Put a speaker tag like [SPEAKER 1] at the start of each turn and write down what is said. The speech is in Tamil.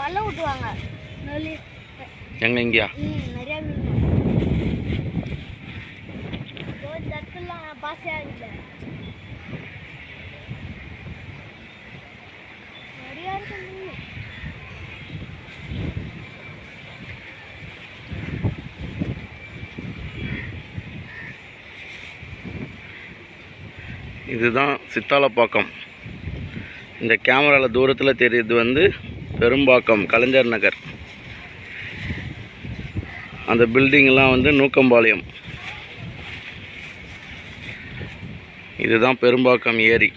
[SPEAKER 1] வலை விட்டுவாங்க நெல்லி
[SPEAKER 2] எங்க இங்கேயா?
[SPEAKER 1] நிறையா மீன். இடத்துலாம் பாசையாக இல்லை. நிறையா இருக்கு மீன்.
[SPEAKER 2] இதுதான் சித்தாலப்பாக்கம் இந்த கேமராவில் தூரத்தில் தெரியுது வந்து பெரும்பாக்கம் கலைஞர் நகர். அந்த பில்டிங்லாம் வந்து நூக்கம்பாளையம். இதுதான் பெரும்பாக்கம் ஏரி.